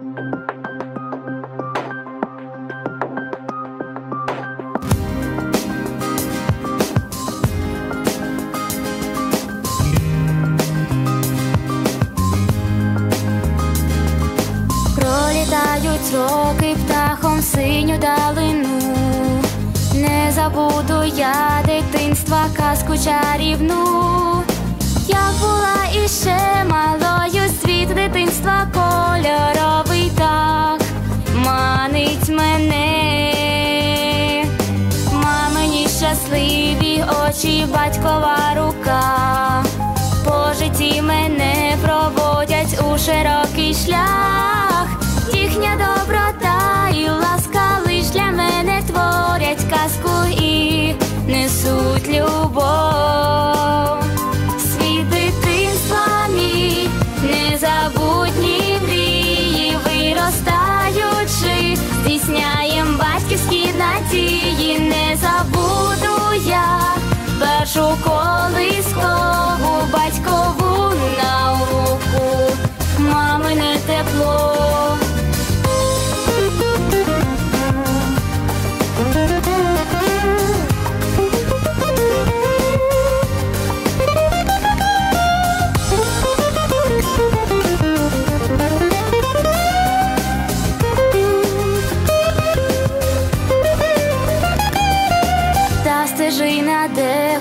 Пролітають роки птахом синю далину. Не забуду я дитинства казку чарівну. Я була іще малою, світ дитинства щасливі очі, батькова рука. По житті мене проводять у широкий шлях. Першу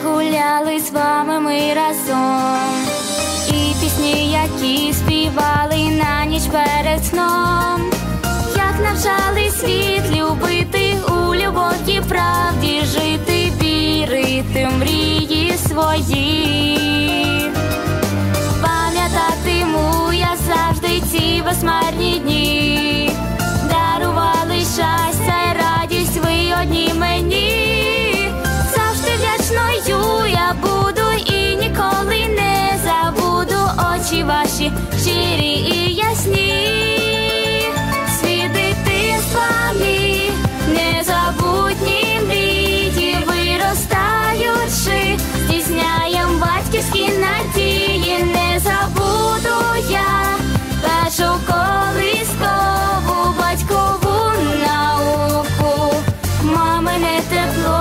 гуляли з вами ми разом, і пісні, які співали на ніч перед сном, як навчали світ любити щирі і ясні, свій дитинства мій, незабутні мрії виростаючи, здійсняєм батьківські надії, не забуду я першу колискову батькову науку, мамине тепло.